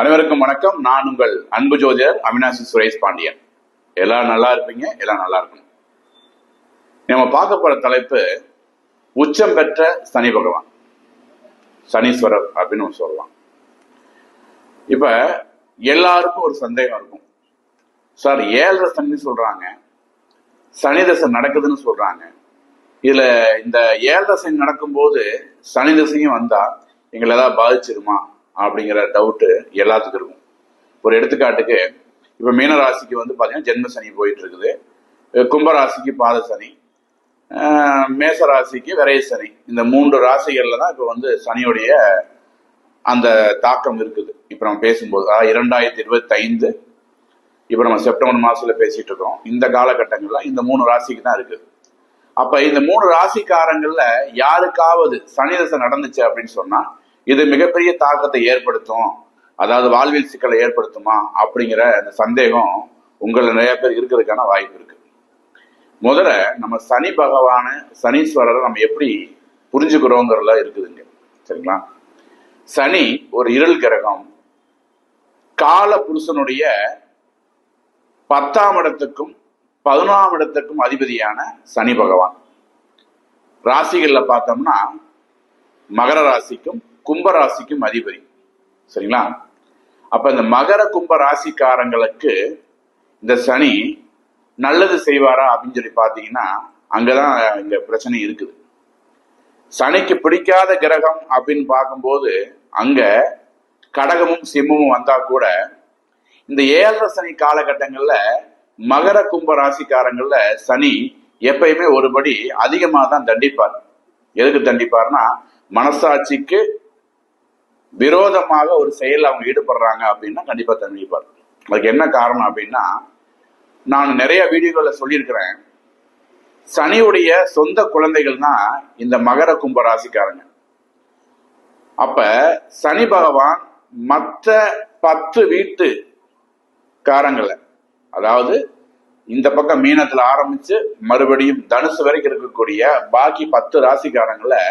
அனைவருக்கும் வணக்கம். நான் உங்கள் அன்பு ஜோதிடர் அவினாசி சுரேஷ் பாண்டியன். எல்லாம் நல்லா இருப்பீங்க எல்லாம் நல்லா இருக்கணும். நம்ம பார்க்க போற தலைப்பு உச்சம் பெற்ற சனி பகவான். சனீஸ்வரர் அப்படின்னு சொல்லலாம். இப்ப எல்லாருக்கும் ஒரு சந்தேகம் இருக்கும். சார் ஏழரை சனி சொல்றாங்க சனி தசை நடக்குதுன்னு சொல்றாங்க. இதுல இந்த ஏழரை சனி நடக்கும்போது சனி தசையும் வந்தா எங்களை ஏதாவது பாதிச்சிருமா? அப்படிங்கிற டவுட்டு எல்லாத்துக்கும் இருக்கும். ஒரு எடுத்துக்காட்டுக்கு இப்போ மீன ராசிக்கு வந்து பார்த்தீங்கன்னா ஜென்ம சனி போயிட்டு இருக்குது கும்பராசிக்கு பாத சனி. மேச ராசிக்கு விரைய சனி. இந்த மூன்று ராசிகளில் தான் இப்போ வந்து சனியுடைய அந்த தாக்கம் இருக்குது. இப்போ நம்ம பேசும்போது அதாவது இரண்டாயிரத்தி இருபத்தி ஐந்து இப்போ நம்ம செப்டம்பர் மாதத்தில் பேசிகிட்டு இருக்கிறோம். இந்த காலகட்டங்களில் இந்த மூணு ராசிக்கு தான் இருக்குது அப்போ இந்த மூணு ராசிக்காரங்களில் யாருக்காவது சனி தசை நடந்துச்சு அப்படின்னு சொன்னால் இது மிகப்பெரிய தாக்கத்தை ஏற்படுத்தும். அதாவது வாழ்வில் சிக்கலை ஏற்படுத்துமா அப்படிங்கிற அந்த சந்தேகம் உங்களை நிறைய பேர் இருக்கிறதுக்கான வாய்ப்பு இருக்கு. முதல்ல நம்ம சனி பகவான சனீஸ்வரரை நம்ம எப்படி புரிஞ்சுக்கிறோங்கிறதுல இருக்குதுங்க. சரிங்களா? சனி ஒரு இருள் கிரகம். கால புருஷனுடைய பத்தாம் இடத்துக்கும் பதினொன்றாம் இடத்துக்கும் அதிபதியான சனி பகவான். ராசிகளில் பார்த்தோம்னா மகர ராசிக்கும் கும்பராசிக்கும் அதிபதி. சரிங்களா? அப்ப இந்த மகர கும்ப ராசிக்காரங்களுக்கு இந்த சனி நல்லது செய்வாரா அப்படின்னு சொல்லி பார்த்தீங்கன்னா அங்கதான் இங்க பிரச்சனை இருக்குது. சனிக்கு பிடிக்காத கிரகம் அப்படின்னு பார்க்கும்போது அங்க கடகமும் சிம்மமும் வந்தா கூட இந்த ஏழரை சனி காலகட்டங்கள்ல மகர கும்ப ராசிக்காரங்கள்ல சனி எப்பயுமே ஒருபடி அதிகமாக தான் தண்டிப்பார். எதுக்கு தண்டிப்பார்னா மனசாட்சிக்கு விரோதமாக ஒரு செயல் அவங்க ஈடுபடுறாங்க அப்படின்னா கண்டிப்பா தண்டிப்பார் அதுக்கு என்ன காரணம் அப்படின்னா நான் நிறைய வீடியோகளில் சொல்லியிருக்கிறேன். சனியுடைய சொந்த குழந்தைகள் தான் இந்த மகர கும்ப ராசிக்காரங்க. அப்ப சனி பகவான் மற்ற பத்து வீட்டு காரங்களை அதாவது இந்த பக்கம் மீனத்துல ஆரம்பிச்சு மறுபடியும் தனுசு வரைக்கும் இருக்கக்கூடிய பாக்கி பத்து ராசிக்காரங்களை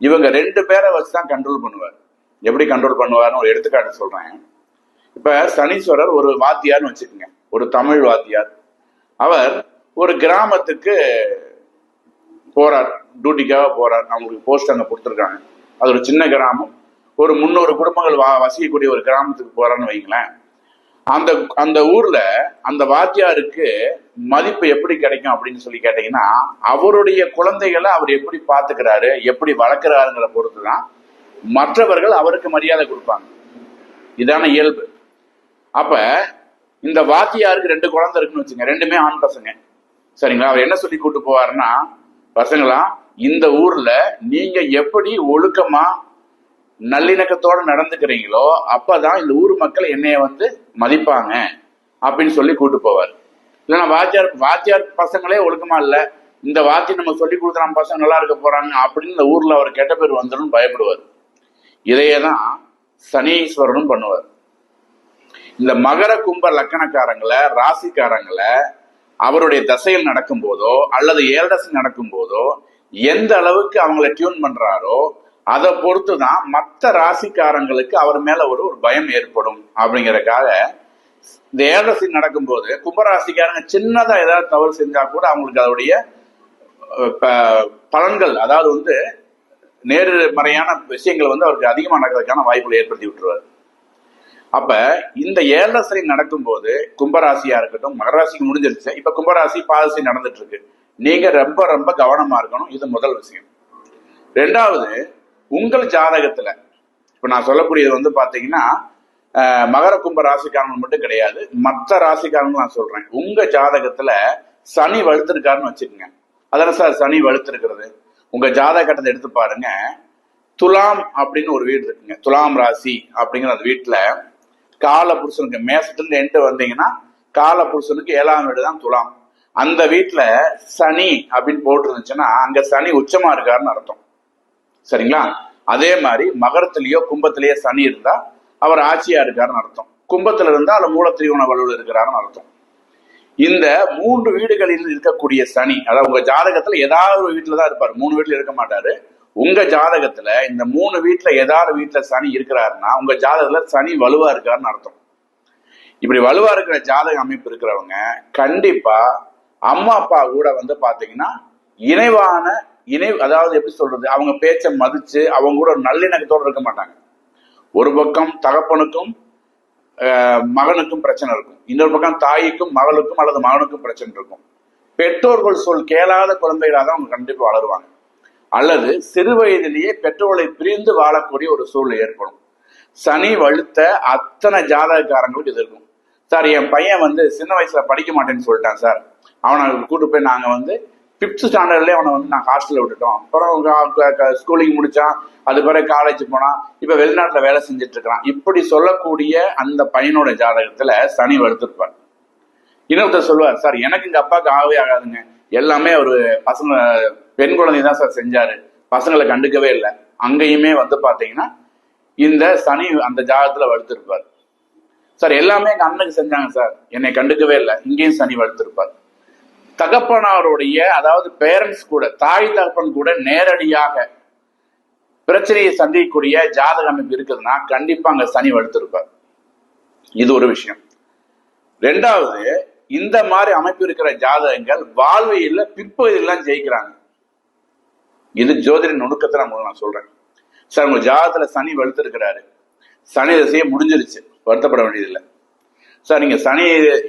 இவங்க ரெண்டு பேரை வச்சுதான் கண்ட்ரோல் பண்ணுவார். எப்படி கண்ட்ரோல் பண்ணுவார்னு ஒரு எடுத்துக்காட்டு சொல்றேன். இப்ப சனீஸ்வரர் ஒரு வாத்தியார்னு வச்சுக்கோங்க. ஒரு தமிழ் வாத்தியார். அவர் ஒரு கிராமத்துக்கு போறார். டியூட்டிக்காக போறார். அவங்களுக்கு போஸ்ட் அங்கே கொடுத்துருக்காங்க. அது ஒரு சின்ன கிராமம். ஒரு முன்னூறு குடும்பங்கள் வா வசிக்கக்கூடிய ஒரு கிராமத்துக்கு போறான்னு வைங்களேன். அந்த அந்த ஊர்ல அந்த வாத்தியாருக்கு மதிப்பு எப்படி கிடைக்கும் அப்படின்னு சொல்லி கேட்டீங்கன்னா அவருடைய குழந்தைகளை அவர் எப்படி பார்த்துக்கிறாரு எப்படி வளர்க்குறாருங்கிற பொறுத்து தான் மற்றவர்கள் அவருக்கு மரியாதை கொடுப்பாங்க. இதான இயல்பு. அப்ப இந்த வாத்தியாருக்கு ரெண்டு குழந்தை இருக்குன்னு வச்சுங்க ரெண்டுமே ஆண் பசங்க. சரிங்களா? அவர் என்ன சொல்லி கூட்டு போவாருன்னா பசங்களா இந்த ஊர்ல நீங்க எப்படி ஒழுக்கமா நல்லிணக்கத்தோட நடந்துக்கிறீங்களோ அப்பதான் இந்த ஊர் மக்கள் என்னைய வந்து மதிப்பாங்க அப்படின்னு சொல்லி கூட்டு போவார். இல்லைன்னா வாத்தியார் வாத்தியார் பசங்களே ஒழுக்கமா இல்ல இந்த வாத்தி நம்ம சொல்லி கொடுத்த நம்ம பசங்க நல்லா இருக்க போறாங்க அப்படின்னு இந்த ஊர்ல அவர் கெட்ட பேர் வந்துடும் பயப்படுவார். இதையே தான் சனீஸ்வரனும் பண்ணுவார். இந்த மகர கும்ப லக்கணக்காரங்களை ராசிக்காரங்களை அவருடைய தசையில் நடக்கும் போதோ அல்லது ஏழரசு நடக்கும் போதோ எந்த அளவுக்கு அவங்கள டியூன் பண்றாரோ அதை பொறுத்து தான் மற்ற ராசிக்காரங்களுக்கு அவர் மேல ஒரு ஒரு பயம் ஏற்படும் அப்படிங்கறதுக்காக இந்த ஏழரசி நடக்கும்போது கும்பராசிக்காரங்க சின்னதா ஏதாவது தவறு செஞ்சா கூட அவங்களுக்கு அதோடைய ப- பலன்கள் அதாவது வந்து நேர்மறையான விஷயங்கள் வந்து அவருக்கு அதிகமாக நடக்கிறதுக்கான வாய்ப்புகளை ஏற்படுத்தி விட்டுருவார். அப்ப இந்த ஏழரசனை நடக்கும்போது கும்பராசியா இருக்கட்டும் மகராசிக்கு முடிஞ்சிருச்சு. இப்ப கும்பராசி பாதசி நடந்துட்டு இருக்கு நீங்க ரொம்ப ரொம்ப கவனமா இருக்கணும். இது முதல் விஷயம். ரெண்டாவது உங்கள் ஜாதகத்துல இப்ப நான் சொல்லக்கூடியது வந்து பாத்தீங்கன்னா மகர கும்ப ராசிக்காரங்க மட்டும் கிடையாது. மற்ற ராசிக்காரங்க நான் சொல்றேன். உங்க ஜாதகத்துல சனி வலுத்திருக்காருன்னு வச்சுக்கோங்க. அதான சார் சனி வலுத்திருக்கிறது. உங்க ஜாதக கட்டத்தை எடுத்து பாருங்க. துலாம் அப்படின்னு ஒரு வீடு இருக்குங்க. துலாம் ராசி அப்படிங்கிற அந்த வீட்டுல கால புருஷனுக்கு மேசத்துல எண்டு வந்தீங்கன்னா கால புருஷனுக்கு ஏழாம் வீடு தான் துலாம். அந்த வீட்டுல சனி அப்படின்னு போட்டிருந்துச்சுன்னா அங்க சனி உச்சமா இருக்காருன்னு அர்த்தம். சரிங்களா? அதே மாதிரி மகரத்திலேயோ கும்பத்திலேயோ சனி இருந்தா அவர் ஆட்சியா இருக்காருன்னு அர்த்தம். கும்பத்துல இருந்தா மூல மூலத்திரிகோண வலுவில் இருக்கிறாருன்னு அர்த்தம். இந்த மூன்று வீடுகளில் இருக்கக்கூடிய சனி அதாவது உங்க ஜாதகத்துல ஏதாவது ஒரு வீட்டுல தான் இருப்பாரு. மூணு வீட்டுல இருக்க மாட்டாரு. உங்க ஜாதகத்துல இந்த மூணு வீட்டுல ஏதாவது வீட்டுல சனி இருக்கிறாருன்னா உங்க ஜாதகத்துல சனி வலுவா இருக்காருன்னு அர்த்தம். இப்படி வலுவா இருக்கிற ஜாதக அமைப்பு இருக்கிறவங்க கண்டிப்பா அம்மா அப்பா கூட வந்து பாத்தீங்கன்னா இணைவான இணை அதாவது எப்படி சொல்றது அவங்க பேச்சை மதிச்சு அவங்க கூட ஒரு நல்லிணக்கத்தோடு இருக்க மாட்டாங்க. ஒரு பக்கம் தகப்பனுக்கும் மகனுக்கும் பிரச்சனை இருக்கும். இன்னொரு பக்கம் தாய்க்கும் மகளுக்கும் அல்லது மகனுக்கும் பிரச்சனை இருக்கும். பெற்றோர்கள் சொல் கேளாத குழந்தைகளாக தான் அவங்க கண்டிப்பாக வளருவாங்க. அல்லது சிறு வயதிலேயே பெற்றோர்களை பிரிந்து வாழக்கூடிய ஒரு சூழ்நிலை ஏற்படும். சனி வழுத்த அத்தனை ஜாதகக்காரங்களுக்கு இது இருக்கும். சார் என் பையன் வந்து சின்ன வயசுல படிக்க மாட்டேன்னு சொல்லிட்டான் சார். அவனை கூட்டு போய் நாங்கள் வந்து ஃபிஃப்த் ஸ்டாண்டர்ட்லேயே அவனை வந்து நாங்கள் ஹாஸ்டலில் விட்டுட்டோம். அப்புறம் ஸ்கூலிங் முடித்தான் அது பிறகு காலேஜ் போனான். இப்போ வெளிநாட்டில் வேலை செஞ்சுட்டு இருக்கிறான். இப்படி சொல்லக்கூடிய அந்த பையனோட ஜாதகத்தில் சனி வளர்த்துருப்பார் இன்னொருத்தர் சொல்லுவார் சார் எனக்கு எங்கள் அப்பாவுக்கு ஆகவே ஆகாதுங்க. எல்லாமே ஒரு பசங்க பெண் குழந்தை தான் சார் செஞ்சாரு. பசங்களை கண்டுக்கவே இல்லை. அங்கேயுமே வந்து பார்த்தீங்கன்னா இந்த சனி அந்த ஜாதகத்தில் வளர்த்துருப்பார் சார் எல்லாமே எங்கள் அண்ணனுக்கு செஞ்சாங்க சார். என்னை கண்டுக்கவே இல்லை. இங்கேயும் சனி வளர்த்துருப்பார் தகப்பனாருடைய அதாவது பேரண்ட்ஸ் கூட தாய் தகப்பன் கூட நேரடியாக பிரச்சனையை சந்திக்கக்கூடிய ஜாதக அமைப்பு இருக்குதுன்னா கண்டிப்பா அங்க சனி வலுத்திருப்பார். இது ஒரு விஷயம். ரெண்டாவது இந்த மாதிரி அமைப்பு இருக்கிற ஜாதகங்கள் வாழ்வியல்ல பிற்பகுதியெல்லாம் ஜெயிக்கிறாங்க. இது ஜோதிட நுணுக்கத்தை நான் நான் சொல்றேன். சார் உங்க ஜாதகத்துல சனி வலுத்திருக்கிறாரு. சனி திசையை முடிஞ்சிருச்சு. வருத்தப்பட வேண்டியதில்லை. சார் நீங்க சனி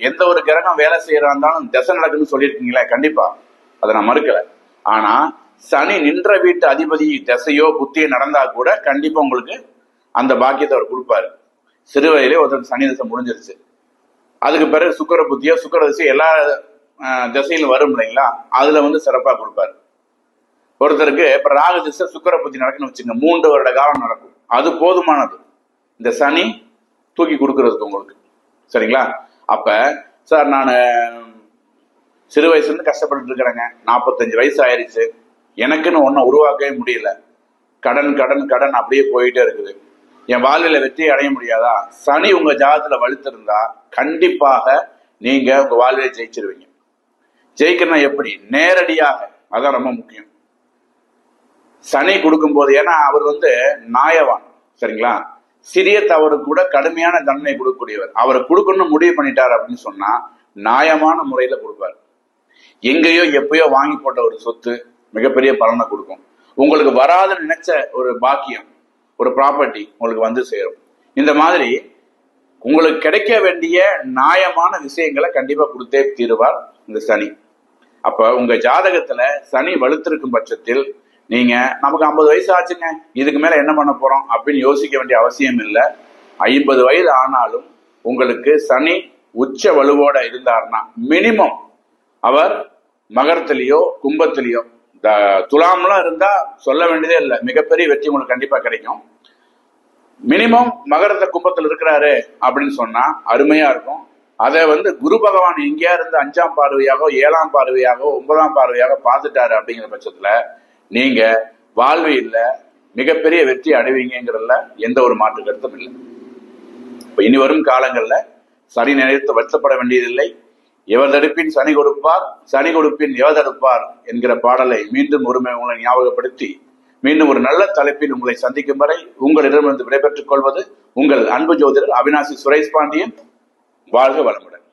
எந்த ஒரு கிரகம் வேலை செய்யறா இருந்தாலும் தசை நடக்குன்னு சொல்லியிருக்கீங்களே கண்டிப்பா. அதை நான் மறுக்கல. ஆனா சனி நின்ற வீட்டு அதிபதி திசையோ புத்தியோ நடந்தா கூட கண்டிப்பா உங்களுக்கு அந்த பாக்கியத்தை அவர் கொடுப்பாரு. சிறு வயதிலே ஒருத்தர் சனி திசை முடிஞ்சிருச்சு. அதுக்கு பிறகு சுக்கர புத்தியோ சுக்கர திசை எல்லா திசையிலும் வரும் இல்லைங்களா? அதுல வந்து சிறப்பா கொடுப்பாரு. ஒருத்தருக்கு இப்ப ராகு திசை சுக்கர புத்தி நடக்குன்னு வச்சுங்க மூன்று வருட காலம் நடக்கும். அது போதுமானது. இந்த சனி தூக்கி கொடுக்கறதுக்கு உங்களுக்கு. சரிங்களா? அப்ப சார் நான் சிறு வயசுலேருந்து கஷ்டப்பட்டு இருக்கிறேங்க. நாற்பத்தஞ்சு வயசு ஆயிடுச்சு எனக்குன்னு ஒன்றும் உருவாக்கவே முடியல. கடன் கடன் கடன் அப்படியே போயிட்டே இருக்குது. என் வாழ்வில வெற்றி அடைய முடியாதா? சனி உங்க ஜாதத்துல வலுத்திருந்தா கண்டிப்பாக நீங்க உங்க வாழ்வில ஜெயிச்சிருவீங்க. ஜெயிக்கணும் எப்படி? நேரடியாக. அதான் ரொம்ப முக்கியம். சனி கொடுக்கும்போது ஏன்னா அவர் வந்து நாயவான். சரிங்களா? சிறிய தவறு கூட கடுமையான தண்டனை கொடுக்கக்கூடியவர். அவர் கொடுக்கணும்னு முடிவு பண்ணிட்டார் அப்படின்னு சொன்னா நியாயமான முறையில கொடுப்பார். எங்கேயோ எப்பயோ வாங்கி போட்ட ஒரு சொத்து மிகப்பெரிய பலனை கொடுக்கும். உங்களுக்கு வராதுன்னு நினைச்ச ஒரு பாக்கியம் ஒரு ப்ராப்பர்ட்டி உங்களுக்கு வந்து சேரும். இந்த மாதிரி உங்களுக்கு கிடைக்க வேண்டிய நியாயமான விஷயங்களை கண்டிப்பா கொடுத்தே தீருவார் இந்த சனி. அப்ப உங்க ஜாதகத்துல சனி வலுத்திருக்கும் பட்சத்தில் நீங்க நமக்கு ஐம்பது வயசு ஆச்சுங்க. இதுக்கு மேல என்ன பண்ண போறோம் அப்படின்னு யோசிக்க வேண்டிய அவசியம் இல்லை. ஐம்பது வயது ஆனாலும் உங்களுக்கு சனி உச்ச வலுவோட இருந்தார்னா மினிமம் அவர் மகரத்திலேயோ கும்பத்திலேயோ இந்த துலாம்லாம் இருந்தா சொல்ல வேண்டியதே இல்லை. மிகப்பெரிய வெற்றி உங்களுக்கு கண்டிப்பா கிடைக்கும். மினிமம் மகரத்த கும்பத்தில் இருக்கிறாரு அப்படின்னு சொன்னா அருமையா இருக்கும். அதை வந்து குரு பகவான் எங்கேயா இருந்து அஞ்சாம் பார்வையாகவோ ஏழாம் பார்வையாகவோ ஒன்பதாம் பார்வையாக பார்த்துட்டாரு அப்படிங்கிற பட்சத்துல நீங்க வாழ்வியில் மிகப்பெரிய வெற்றி அடைவீங்கிறதுல எந்த ஒரு மாற்று கருத்தும் இல்லை. இப்ப இனி வரும் காலங்களில் சனி நினைத்து வருத்தப்பட வேண்டியதில்லை. எவர் தடுப்பின் சனி கொடுப்பார் சனி கொடுப்பின் எவர் தடுப்பார் என்கிற பாடலை மீண்டும் ஒருமை உங்களை ஞாபகப்படுத்தி மீண்டும் ஒரு நல்ல தலைப்பில் உங்களை சந்திக்கும் வரை உங்களிடமிருந்து விடைபெற்றுக் கொள்வது உங்கள் அன்பு ஜோதிடர் அவினாசி சுரேஷ் பாண்டியன். வாழ்க வளமுடன்.